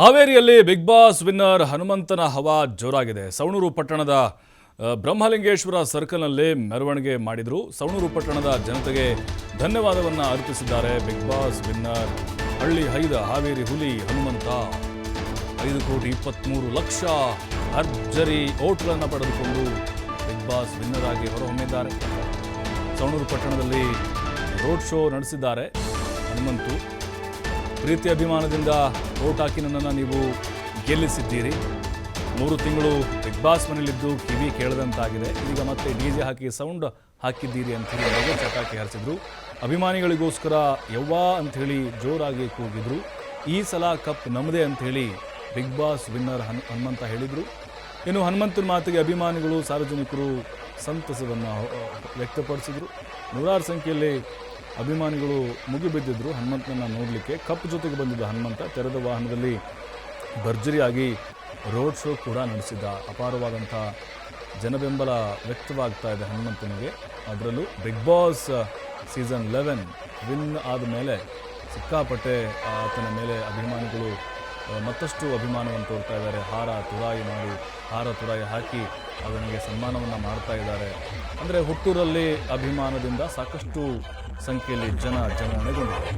ಹಾವೇರಿಯಲ್ಲಿ big Boss winner ಹನುಮಂತನ ಹವಾ ಜೋರಾಗಿದೆ. ಸವಣೂರು ಪಟ್ಟಣದ ಬ್ರಹ್ಮಲಿಂಗೇಶ್ವರ ಸರ್ಕಲ್ನಲ್ಲಿ ಮೆರವಣಿಗೆ ಮಾಡಿದರು. ಸವಣೂರು ಪಟ್ಟಣದ ಜನತೆಗೆ ಧನ್ಯವಾದವನ್ನು ಅರ್ಪಿಸಿದ್ದಾರೆ ಬಿಗ್ ಬಾಸ್ ವಿನ್ನರ್ ಹಳ್ಳಿ ಹೈದ ಹಾವೇರಿ ಹುಲಿ ಹನುಮಂತ. ಐದು ಕೋಟಿ ಇಪ್ಪತ್ತ್ಮೂರು ಲಕ್ಷ ಅರ್ಜರಿ ಓಟ್ಗಳನ್ನು ಪಡೆದುಕೊಂಡು ಬಿಗ್ ಬಾಸ್ ವಿನ್ನರ್ ಆಗಿ ಹೊರಹೊಮ್ಮಿದ್ದಾರೆ. ಸವಣೂರು ಪಟ್ಟಣದಲ್ಲಿ ರೋಡ್ ಶೋ ನಡೆಸಿದ್ದಾರೆ ಹನುಮಂತು. ಪ್ರೀತಿ ಅಭಿಮಾನದಿಂದ ಓಟ್ ಹಾಕಿ ನನ್ನನ್ನು ನೀವು ಗೆಲ್ಲಿಸಿದ್ದೀರಿ. ಮೂರು ತಿಂಗಳು ಬಿಗ್ ಬಾಸ್ ಮನೆಯಲ್ಲಿದ್ದು ಕಿವಿ ಕೇಳದಂತಾಗಿದೆ. ಈಗ ಮತ್ತೆ ಡಿ ಜೆ ಹಾಕಿ ಸೌಂಡ್ ಹಾಕಿದ್ದೀರಿ ಅಂತೇಳಿ ಮಗು ಚಟಾಕಿ ಹರಿಸಿದ್ರು. ಅಭಿಮಾನಿಗಳಿಗೋಸ್ಕರ ಯವ್ವಾ ಅಂಥೇಳಿ ಜೋರಾಗಿ ಕೂಗಿದ್ರು. ಈ ಸಲ ಕಪ್ ನಮ್ಮದೇ ಅಂಥೇಳಿ ಬಿಗ್ ಬಾಸ್ ವಿನ್ನರ್ ಹನ್, ಹನುಮಂತ ಹೇಳಿದರು. ಇನ್ನು ಹನುಮಂತನ ಮಾತಿಗೆ ಅಭಿಮಾನಿಗಳು ಸಾರ್ವಜನಿಕರು ಸಂತಸವನ್ನು ವ್ಯಕ್ತಪಡಿಸಿದರು. ನೂರಾರು ಸಂಖ್ಯೆಯಲ್ಲಿ ಅಭಿಮಾನಿಗಳು ಮುಗಿಬಿದ್ದಿದ್ರು. ಹನುಮಂತನನ್ನು ನೋಡಲಿಕ್ಕೆ ಕಪ್ ಜೊತೆಗೆ ಬಂದಿದ್ದ ಹನುಮಂತ ತೆರೆದ ವಾಹನದಲ್ಲಿ ಭರ್ಜರಿಯಾಗಿ ರೋಡ್ ಶೋ ಕೂಡ ನಡೆಸಿದ್ದ ಅಪಾರವಾದಂಥ ಜನಬೆಂಬಲ ವ್ಯಕ್ತವಾಗ್ತಾ ಇದೆ ಹನುಮಂತನಿಗೆ. ಅದರಲ್ಲೂ Bigg Boss season eleven win ಆದ ಮೇಲೆ ಸಿಕ್ಕಾಪಟ್ಟೆ ಆತನ ಮೇಲೆ ಅಭಿಮಾನಿಗಳು ಮತ್ತಷ್ಟು ಅಭಿಮಾನವನ್ನು ತೋರ್ತಾ ಇದ್ದಾರೆ. ಹಾರ ತುರಾಯಿ ಮಾಡಿ, ಹಾರ ತುರಾಯಿ ಹಾಕಿ ಅವನಿಗೆ ಸನ್ಮಾನವನ್ನು ಮಾಡ್ತಾ ಇದ್ದಾರೆ. ಅಂದರೆ ಹುಟ್ಟೂರಲ್ಲಿ ಅಭಿಮಾನದಿಂದ ಸಾಕಷ್ಟು ಸಂಖ್ಯೆಯಲ್ಲಿ ಜನ ಜನನೆಗೊಂಡಿದ್ದಾರೆ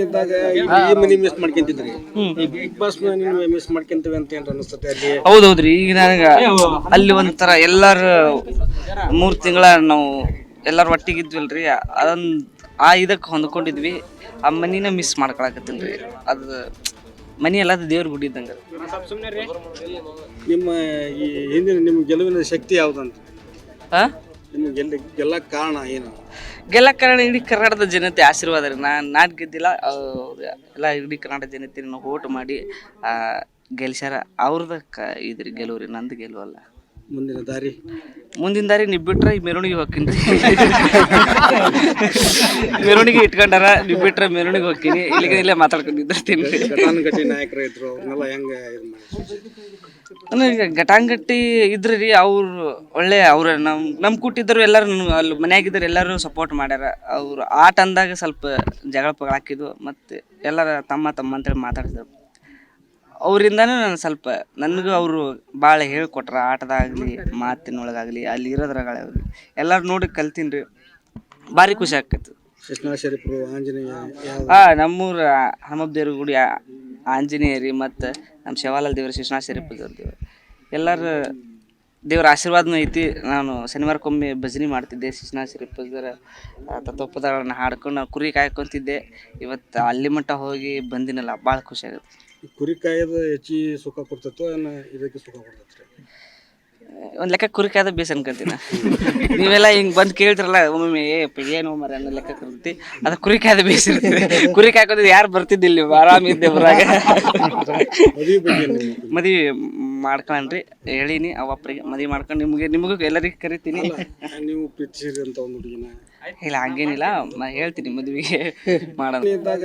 ಇದ್ದಾಗ ಈ ಮನಿ ಮಿಸ್ ಮಾಡ್ಕೊಂತಿದ್ರಿ. ಈ ಬಿಗ್ ಬಾಸ್ ನೀವು ಮಿಸ್ ಮಾಡ್ಕೊಂತೀವಿ ಅಂತ ಹೌದು ಅಲ್ಲಿ? ಹೌದೌದ್ರಿ ಈಗ ನನಗ ಅಲ್ಲಿ ಒಂಥರ ಎಲ್ಲಾರ ಮೂರ್ ತಿಂಗಳ ನಾವು ಎಲ್ಲಾರು ಒಟ್ಟಿಗೆ ಇದ್ವಲ್ರಿ ಅದೊಂದ್ ಆ ಇದಕ್ಕೆ ಹೊಂದ್ಕೊಂಡಿದ್ವಿ ಆ ಮನಿನ ಮಿಸ್ ಮಾಡ್ಕೊಳಕತ್ತಿಲ್ರಿ ಅದು ಮನಿ ಎಲ್ಲ ದೇವ್ರ ಗುಡಿ ಇದ್ದಂಗ. ನಿಮ್ಮ ಈ ಹಿಂದಿನ ನಿಮ್ಮ ಗೆಲುವಿನ ಶಕ್ತಿ ಯಾವ್ದಂತ? ಆ ನಿಮ್ಗೆ ಗೆಲ್ಲ ಕಾರಣ ಏನು? ಗೆಲ್ಲ ಕಾರಣ ಇಡೀ ಕರ್ನಾಟಕದ ಜನತೆ ಆಶೀರ್ವಾದ ರೀ. ನಾನು ನಾಟ್ ಗೆದ್ದಿಲ್ಲ ಎಲ್ಲ ಇಡೀ ಕರ್ನಾಟಕ ಜನತೆ ನಾವು ಓಟ್ ಮಾಡಿ ಗೆಲ್ಸ್ಯಾರ. ಅವ್ರದ ಕ ಇದ್ರಿ ರೀ, ನಂದು ಗೆಲುವಲ್ಲ. ಮುಂದಿನ ದಾರಿ? ಮುಂದಿನ ದಾರಿ ನೀವು ಬಿಟ್ರೆ ಈ ಮೆರವಣಿಗೆ ಹೋಗ್ತೀನಿ. ಮೆರವಣಿಗೆ ಇಟ್ಕೊಂಡಾರ ನೀವು ಬಿಟ್ರೆ ಮೆರವಣಿಗೆ ಹೋಗ್ತೀನಿ. ಇಲ್ಲಿಗೆ ಇಲ್ಲೇ ಮಾತಾಡ್ಕೊಂಡಿದ್ದಿರ್ತೀನಿ ಘಟಾನುಘಟಿ ನಾಯಕರು ಇದ್ರು ಅವ್ರನ್ನೆಲ್ಲ ಹೆಂಗೆ ಇದು ಮಾಡಿ? ಈಗ ಘಟಾಂಗಟ್ಟಿ ಇದ್ರಿ ರೀ ಅವ್ರು ಒಳ್ಳೆ ಅವ್ರ ನಮ್ ನಮ್ ಕೂಟಿದ್ರು ಎಲ್ಲರೂ ಅಲ್ಲಿ ಮನೆಯಾಗಿದ್ದರು ಎಲ್ಲರೂ ಸಪೋರ್ಟ್ ಮಾಡ್ಯಾರ. ಅವ್ರು ಆಟ ಅಂದಾಗ ಸ್ವಲ್ಪ ಜಗಳ ಪಗಳ ಹಾಕಿದ್ವು ಮತ್ತೆ ಎಲ್ಲರ ತಮ್ಮ ತಮ್ಮ ಅಂತೇಳಿ ಮಾತಾಡಿದ್ರು. ಅವರಿಂದನೂ ನಾನು ಸ್ವಲ್ಪ ನನಗೂ ಅವರು ಭಾಳ ಹೇಳ್ಕೊಟ್ರ ಆಟದಾಗಲಿ ಮಾತಿನೊಳಗಾಗಲಿ ಅಲ್ಲಿ ಇರೋದ್ರಾಗಲಿ ಎಲ್ಲರೂ ನೋಡಿ ಕಲ್ತೀನಿ ರೀ. ಭಾರಿ ಖುಷಿ ಆಕೈತಿ ಕೃಷ್ಣ ಶರೀಫರು ಆಂಜನೇಯ ಯಾವ ಆ ನಮ್ಮೂರ ಹನುಮಪ್ಪ ದೇವ್ರ ಗುಡಿ ಆ- ಆಂಜನೇಯ ರೀ ಮತ್ತು ನಮ್ಮ ಶಿವಾಲಾಲ್ ದೇವ್ರ ಶಿವನಾಥ ಶರೀಫ ದೇವ್ರ. ದೇವ್ರ ಎಲ್ಲರ ದೇವ್ರ ಆಶೀರ್ವಾದನೂ ಐತಿ. ನಾನು ಶನಿವಾರಕ್ಕೊಮ್ಮೆ ಭಜನೆ ಮಾಡ್ತಿದ್ದೆ ಶಿವನಾಥ ಶರೀಫ ದೇವ್ರ ತತ್ವಪದಗಳನ್ನ ಹಾಡ್ಕೊಂಡು ನಾನು ಕುರಿ ಕಾಯ್ಕೊತಿದ್ದೆ. ಇವತ್ತು ಅಲ್ಲಿ ಮಟ್ಟ ಹೋಗಿ ಬಂದಿನಲ್ಲ ಭಾಳ ಖುಷಿ ಆಗುತ್ತೆ. ಕುರಿ ಕಾಯೋದು ಹೆಚ್ಚಿ ಸುಖ ಕೊಡ್ತೈತೋ ಏನ ಇದಕ್ಕೆ ಸುಖ ಕೊಡ್ತೈತಿ ಒಂದ್ ಲೆಕ್ಕ ಕುರಿ ಕಾಯ್ದ ಬೇಸ್ ಅನ್ಕೊಂತೀನಿ. ನೀವೆಲ್ಲ ಹಿಂಗ್ ಬಂದ್ ಕೇಳ್ತಿರಲ್ಲ ಒಮ್ಮೊಮ್ಮೆ ಏ ಪ ಏನು ಮರ ಅನ್ನೋ ಲೆಕ್ಕ ಕರ್ತಿ ಅದ ಕುರಿ ಕಾಯ್ದ ಬೇಸ್ ಇರ್ತದೆ ಕುರಿ ಕಾಯ್ಕೋದು ಯಾರು ಬರ್ತಿದ್ದಿಲ್ಲ ಆರಾಮ್ ಇದ್ದೆ ಬರಾಗ ಮದುವೆ ಬಗ್ಗೆ ನಿಮ್ಮ ಮದ್ವಿ ಮಾಡ್ಕೊಂಡ್ರಿ ಹೇಳಿನಿ ಅವಪ್ಪರಿಗೆ ಮದ್ವಿ ಮಾಡ್ಕೊಂಡು ನಿಮ್ಗೆ ನಿಮಗೂ ಎಲ್ಲರಿಗೂ ಕರಿತೀನಿ. ನೀವು ಪ್ರೀತಿಸಿರಿ ಅಂತ ಒಂದು ಹುಡುಗಿನ. ಇಲ್ಲ ಹಂಗೇನಿಲ್ಲ. ನಾ ಹೇಳ್ತೀನಿ ಮದ್ವಿಗೆ ಮಾಡೋಣ. ಇದ್ದಾಗ